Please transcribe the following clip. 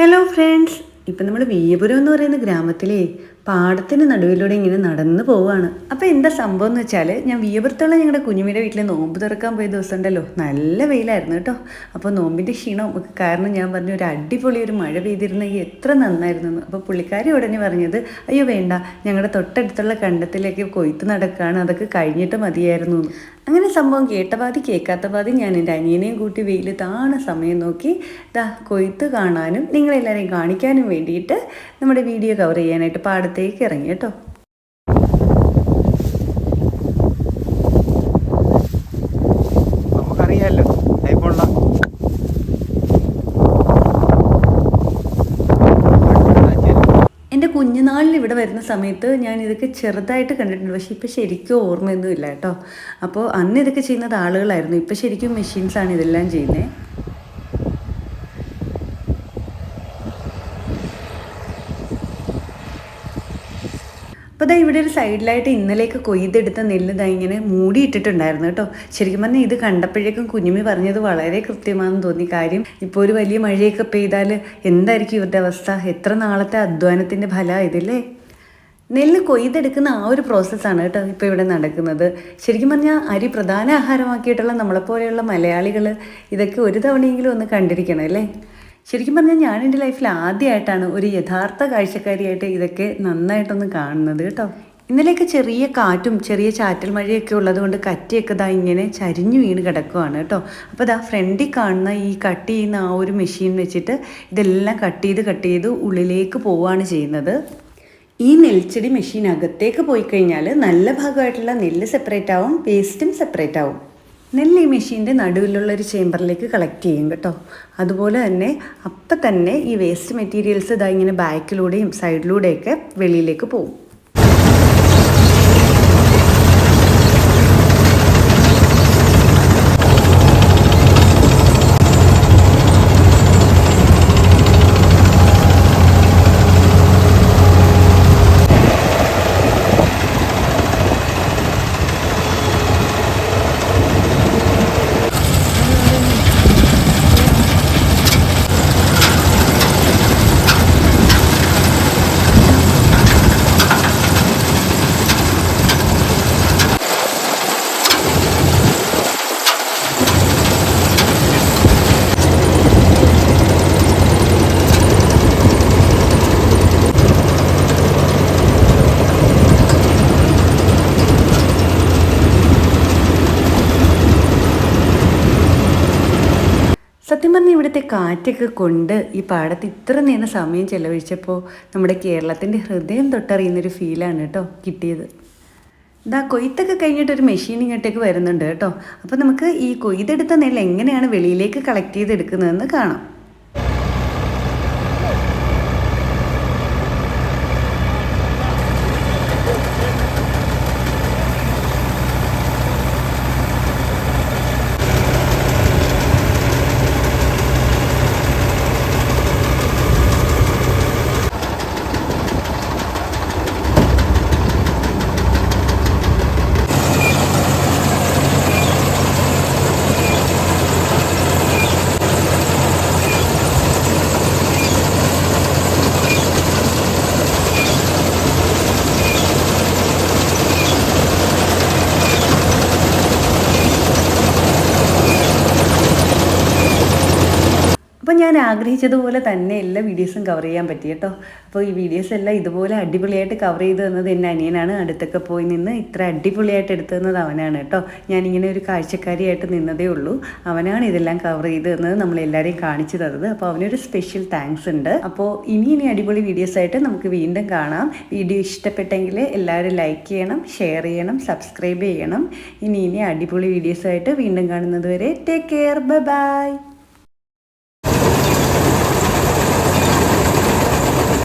Hello friends ഇപ്പം നമ്മൾ വീയപുരം എന്ന് പറയുന്ന ഗ്രാമത്തിലെ പാടത്തിന് നടുവിലൂടെ ഇങ്ങനെ നടന്നു പോവുകയാണ്. അപ്പോൾ എന്താ സംഭവം എന്ന് വെച്ചാൽ ഞാൻ വീയപുരത്തുള്ള ഞങ്ങളുടെ കുഞ്ഞുമിയുടെ വീട്ടിൽ നോമ്പ് തുറക്കാൻ പോയ ദിവസം ഉണ്ടല്ലോ. നല്ല വെയിലായിരുന്നു കേട്ടോ. അപ്പോൾ നോമ്പിന്റെ ക്ഷീണം കാരണം ഞാൻ പറഞ്ഞു ഒരു അടിപൊളി ഒരു മഴ പെയ്തിരുന്നെങ്കിൽ എത്ര നന്നായിരുന്നു അപ്പോൾ പുള്ളിക്കാരി ഉടനെ പറഞ്ഞത് അയ്യോ വേണ്ട. ഞങ്ങളുടെ തൊട്ടടുത്തുള്ള കണ്ടത്തിലേക്ക് കൊയ്ത്ത് നടക്കുകയാണ് അതൊക്കെ കഴിഞ്ഞിട്ട് മതിയായിരുന്നു. അങ്ങനെ സംഭവം കേട്ട പാതി കേൾക്കാത്ത പാതി ഞാൻ എന്റെ അനിയനെയും കൂട്ടി വെയിൽ താണ സമയം നോക്കി ദാ കൊയ്ത്ത് കാണാനും നിങ്ങളെല്ലാവരെയും കാണിക്കാനും വേണ്ടിയിട്ട് നമ്മുടെ വീഡിയോ കവർ ചെയ്യാനായിട്ട് പാടത്തേക്ക് ഇറങ്ങി കേട്ടോ. കുഞ്ഞുനാളിൽ ഇവിടെ വരുന്ന സമയത്ത് ഞാൻ ഇതൊക്കെ ചെറുതായിട്ട് കണ്ടിട്ടുണ്ട്. പക്ഷേ ഇപ്പോൾ ശരിക്കും ഓർമ്മയൊന്നുമില്ല കേട്ടോ. അപ്പോൾ അന്ന് ഇതൊക്കെ ചെയ്യുന്നത് ആളുകളായിരുന്നു. ഇപ്പോൾ ശരിക്കും മെഷീൻസാണ് ഇതെല്ലാം ചെയ്യുന്നത് അപ്പോൾ ദാ ഇവിടെ ഒരു സൈഡിലായിട്ട് ഇന്നലേക്ക് കൊയ്തെടുത്ത നെല്ല് ദാ ഇങ്ങനെ മൂടിയിട്ടിട്ടുണ്ടായിരുന്നു കേട്ടോ. ശരിക്കും പറഞ്ഞാൽ ഇത് കണ്ടപ്പോഴേക്കും കുഞ്ഞുമി പറഞ്ഞത് വളരെ കൃത്യമാണെന്ന് തോന്നി. കാര്യം ഇപ്പോൾ ഒരു വലിയ മഴയൊക്കെ പെയ്താൽ എന്തായിരിക്കും ഇവരുടെ അവസ്ഥ? എത്ര നാളത്തെ അധ്വാനത്തിന്റെ ഫലമാണ് ഇതില്ലേ? നെല്ല് കൊയ്തെടുക്കുന്ന ആ ഒരു പ്രോസസ്സാണ് കേട്ടോ ഇപ്പോൾ ഇവിടെ നടക്കുന്നത്. ശരിക്കും പറഞ്ഞാൽ അരി പ്രധാന ആഹാരമാക്കിയിട്ടുള്ള നമ്മളെപ്പോലെയുള്ള മലയാളികൾ ഇതൊക്കെ ഒരു തവണയെങ്കിലും ഒന്ന് കണ്ടിരിക്കണം അല്ലേ? ശരിക്കും പറഞ്ഞാൽ ഞാൻ എന്റെ ലൈഫിൽ ആദ്യമായിട്ടാണ് ഒരു യഥാർത്ഥ കാഴ്ചക്കാരിയായിട്ട് ഇതൊക്കെ നന്നായിട്ടൊന്ന് കാണുന്നത് കേട്ടോ. ഇന്നലെയൊക്കെ ചെറിയ കാറ്റും ചെറിയ ചാറ്റൽ മഴയൊക്കെ ഉള്ളതുകൊണ്ട് കറ്റിയൊക്കെ ദാ ഇങ്ങനെ ചരിഞ്ഞു വീണ് കിടക്കുവാണ് കേട്ടോ. അപ്പോൾ ദാ ഫ്രണ്ടിൽ കാണുന്ന ഈ കട്ട് ചെയ്യുന്ന ആ ഒരു മെഷീൻ വെച്ചിട്ട് ഇതെല്ലാം കട്ട് ചെയ്ത് കട്ട് ചെയ്ത് ഉള്ളിലേക്ക് പോവുകയാണ് ചെയ്യുന്നത്. ഈ നെൽച്ചെടി മെഷീൻ അകത്തേക്ക് പോയി കഴിഞ്ഞാൽ നല്ല ഭാഗമായിട്ടുള്ള നെല്ല് സെപ്പറേറ്റ് ആവും വേസ്റ്റും സെപ്പറേറ്റ് ആവും. നെല്ല് മെഷീന്റെ നടുവിലുള്ള ഒരു ചേമ്പറിലേക്ക് കളക്ട് ചെയ്യും കേട്ടോ. അതുപോലെ തന്നെ അപ്പം തന്നെ ഈ വേസ്റ്റ് മെറ്റീരിയൽസ് ഇതാ ഇങ്ങനെ ബാക്കിലൂടെയും സൈഡിലൂടെയൊക്കെ വെളിയിലേക്ക് പോകും സത്യം പറഞ്ഞാൽ ഇവിടുത്തെ കാറ്റൊക്കെ കൊണ്ട് ഈ പാടത്ത് ഇത്ര നേരം സമയം ചെലവഴിച്ചപ്പോൾ നമ്മുടെ കേരളത്തിന്റെ ഹൃദയം തൊട്ടറിയുന്നൊരു ഫീലാണ് കേട്ടോ കിട്ടിയത്. ഇതാ കൊയ്ത്തൊക്കെ കഴിഞ്ഞിട്ട് ഒരു മെഷീൻ ഇങ്ങോട്ടേക്ക് വരുന്നുണ്ട് കേട്ടോ. അപ്പോൾ നമുക്ക് ഈ കൊയ്തെടുത്ത നെല്ല് എങ്ങനെയാണ് വെളിയിലേക്ക് കളക്ട് ചെയ്തെടുക്കുന്നതെന്ന് കാണാം. അപ്പോൾ ഞാൻ ആഗ്രഹിച്ചതുപോലെ തന്നെ എല്ലാ വീഡിയോസും കവർ ചെയ്യാൻ പറ്റി കേട്ടോ. അപ്പോൾ ഈ വീഡിയോസ് എല്ലാം ഇതുപോലെ അടിപൊളിയായിട്ട് കവർ ചെയ്തു തന്നത് എന്റെ അനിയനാണ്. അടുത്തൊക്കെ പോയി നിന്ന് ഇത്ര അടിപൊളിയായിട്ട് എടുത്തു തന്നത് അവനാണ് കേട്ടോ. ഞാനിങ്ങനെ ഒരു കാഴ്ചക്കാരിയായിട്ട് നിന്നതേ ഉള്ളൂ. അവനാണ് ഇതെല്ലാം കവർ ചെയ്ത് തന്നത്. നമ്മളെല്ലാവരെയും കാണിച്ചു തന്നത്. അപ്പോൾ അവനൊരു സ്പെഷ്യൽ താങ്ക്സ് ഉണ്ട്. അപ്പോൾ ഇനി ഇനി അടിപൊളി വീഡിയോസ് ആയിട്ട് നമുക്ക് വീണ്ടും കാണാം. വീഡിയോ ഇഷ്ടപ്പെട്ടെങ്കിൽ എല്ലാവരും ലൈക്ക് ചെയ്യണം ഷെയർ ചെയ്യണം സബ്സ്ക്രൈബ് ചെയ്യണം. ഇനി ഇനി അടിപൊളി വീഡിയോസ് ആയിട്ട് വീണ്ടും കാണുന്നത് വരെ ടേക്ക് കെയർ ബൈ ബൈ